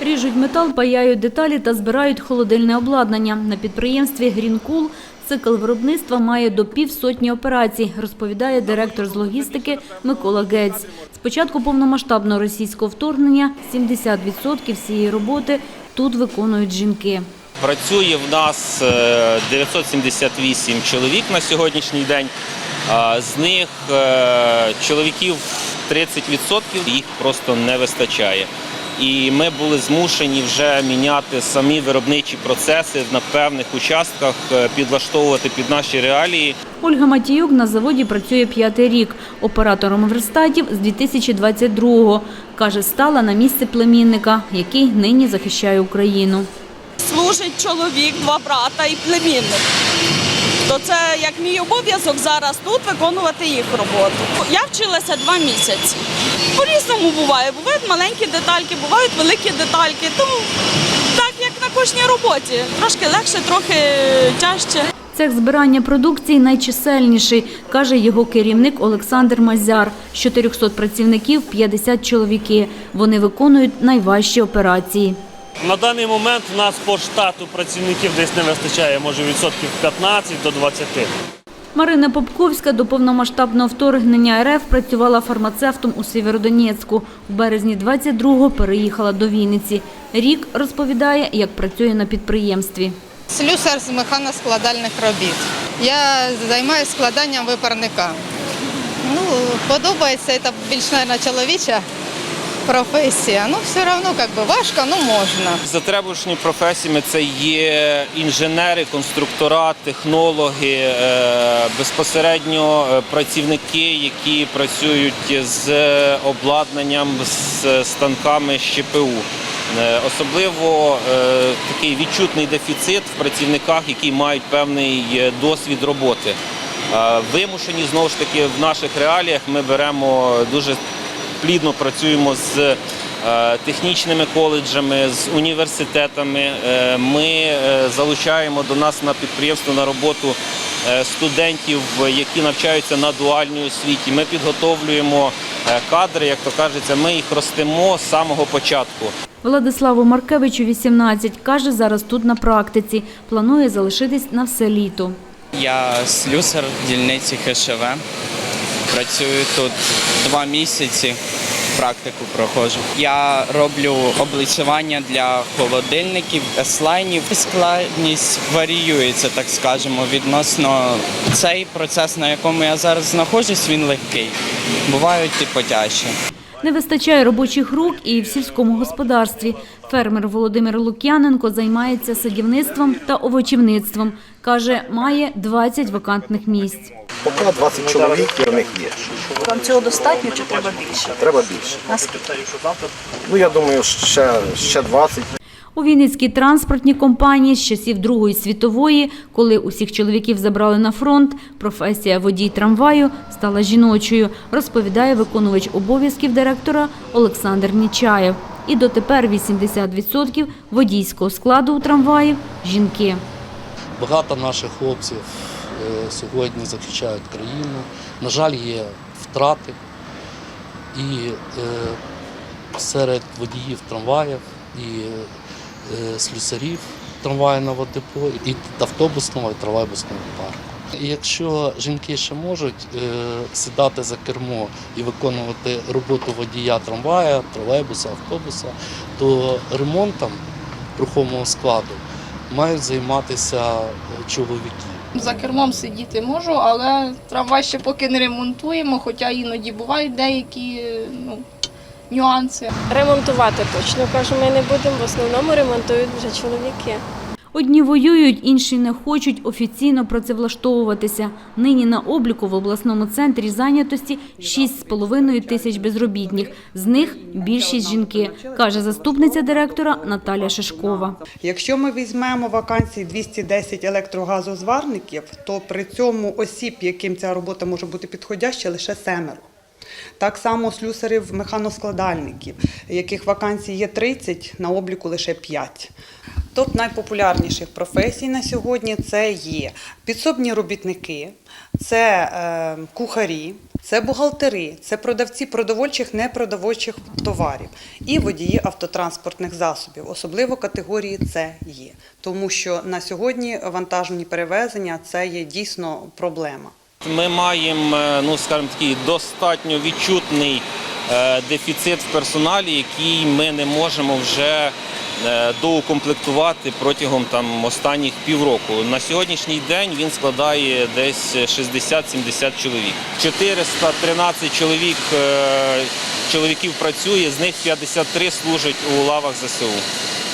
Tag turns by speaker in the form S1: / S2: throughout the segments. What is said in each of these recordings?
S1: Ріжуть метал, паяють деталі та збирають холодильне обладнання. На підприємстві «Грінкул» цикл виробництва має до півсотні операцій, розповідає директор з логістики Микола Гець. З початку повномасштабного російського вторгнення 70% всієї роботи тут виконують жінки.
S2: Працює в нас е, 978 чоловік на сьогоднішній день. А З них е, чоловіків 30% їх просто не вистачає. І ми були змушені вже міняти самі виробничі процеси на певних участках, е, підлаштовувати під наші реалії.
S1: Ольга Матіюк на заводі працює п'ятий рік. Оператором верстатів з 2022-го. Каже, стала на місце племінника, який нині захищає Україну.
S3: служить чоловік, два брата і племінник. То це як мій обов'язок зараз тут виконувати їх роботу. Я вчилася два місяці. По-різному буває. Бувають маленькі детальки, бувають великі детальки. Тому так як на кожній роботі. Трошки легше, трохи тяжче.
S1: Цех збирання продукції найчисельніший, каже його керівник Олександр Мазяр. З 400 працівників 50 чоловіки. Вони виконують найважчі операції.
S4: На даний момент у нас по штату працівників десь не вистачає, може відсотків 15 до 20.
S1: Марина Попковська до повномасштабного вторгнення РФ працювала фармацевтом у Сєвєродонецьку. У березні 22-го переїхала до Вінниці. Рік розповідає, як працює на підприємстві.
S5: Слюсар з механоскладальних робіт. Я займаюся складанням випарника. Ну, подобається, це більш, мабуть, чоловіча професія. Ну, все одно, як би, важко, ну можна.
S2: Затребувачні професіями це є інженери, конструктора, технологи, е, безпосередньо е, працівники, які працюють з обладнанням, з станками ЩПУ. Е, Особливо е, такий відчутний дефіцит в працівниках, які мають певний е, досвід роботи. Е, Вимушені знову ж таки в наших реаліях ми беремо дуже плідно працюємо з е, технічними коледжами, з університетами. Е, Ми е, залучаємо до нас на підприємство на роботу студентів, які навчаються на дуальній освіті. Ми підготовлюємо кадри, як то кажеться, ми їх ростимо з самого початку.
S1: Владиславу Маркевичу 18. Каже, зараз тут на практиці. Планує залишитись на все літо.
S6: Я слюсар в дільниці ХШВ. Працюю тут два місяці. Практику проходжу. Я роблю облицювання для холодильників, еслайнів. Складність варіюється, так скажемо, відносно цей процес, на якому я зараз знаходжусь, він легкий. Бувають і потяжчі.
S1: Не вистачає робочих рук і в сільському господарстві. Фермер Володимир Лук'яненко займається садівництвом та овочівництвом. Каже, має 20 вакантних місць.
S7: Поки 20 чоловік і в них є.
S3: Вам цього достатньо чи треба більше?
S7: Треба більше.
S3: Наскільки?
S7: Ну я думаю, ще, ще 20.
S1: У Вінницькій транспортній компанії з часів Другої світової, коли усіх чоловіків забрали на фронт, професія водій трамваю стала жіночою, розповідає виконувач обов'язків директора Олександр Нічаєв. І дотепер 80% водійського складу у трамваїв – жінки.
S8: Багато наших хлопців сьогодні захищають країну. На жаль, є втрати і е, серед водіїв трамваїв, і е, слюсарів трамвайного депо, і автобусного, і тролейбусного парку. Якщо жінки ще можуть е, сідати за кермо і виконувати роботу водія трамвая, тролейбуса, автобуса, то ремонтом рухомого складу мають займатися е, чоловіки.
S9: За кермом сидіти можу, але трамвай ще поки не ремонтуємо, хоча іноді бувають деякі ну, нюанси.
S10: Ремонтувати точно кажу, ми не будемо. В основному ремонтують вже чоловіки.
S1: Одні воюють, інші не хочуть офіційно працевлаштовуватися. Нині на обліку в обласному центрі зайнятості 6,5 тисяч безробітних. З них більшість жінки, каже заступниця директора Наталя Шишкова.
S11: Якщо ми візьмемо вакансії 210 електрогазозварників, то при цьому осіб, яким ця робота може бути підходяща, лише семеро. Так само слюсарів механоскладальників, яких вакансій є 30, на обліку лише 5. Топ найпопулярніших професій на сьогодні це є підсобні робітники, це е, кухарі, Це бухгалтери, це продавці продовольчих, непродовольчих товарів і водії автотранспортних засобів, особливо категорії С є. Тому що на сьогодні вантажні перевезення це є дійсно проблема.
S2: Ми маємо, е, ну скажімо такий, достатньо відчутний е, дефіцит в персоналі, який ми не можемо вже доукомплектувати протягом там останніх півроку. На сьогоднішній день він складає десь 60-70 чоловік. 413 чоловік е, чоловіків працює, з них 53 служать у лавах ЗСУ.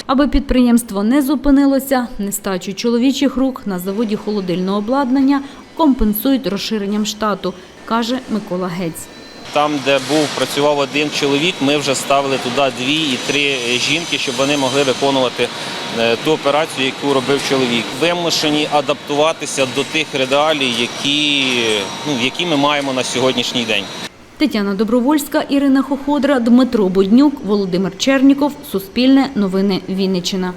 S1: Аби підприємство не зупинилося, нестачу чоловічих рук на заводі холодильного обладнання компенсують розширенням штату, каже Микола Гець.
S2: Там, де був працював один чоловік, ми вже ставили туди дві і три жінки, щоб вони могли виконувати е, ту операцію, яку робив чоловік. Вимушені адаптуватися до тих реалій, які, ну, які ми маємо на сьогоднішній день.
S1: Тетяна Добровольська, Ірина Хоходра, Дмитро Буднюк, Володимир Черніков. Суспільне новини Вінниччина.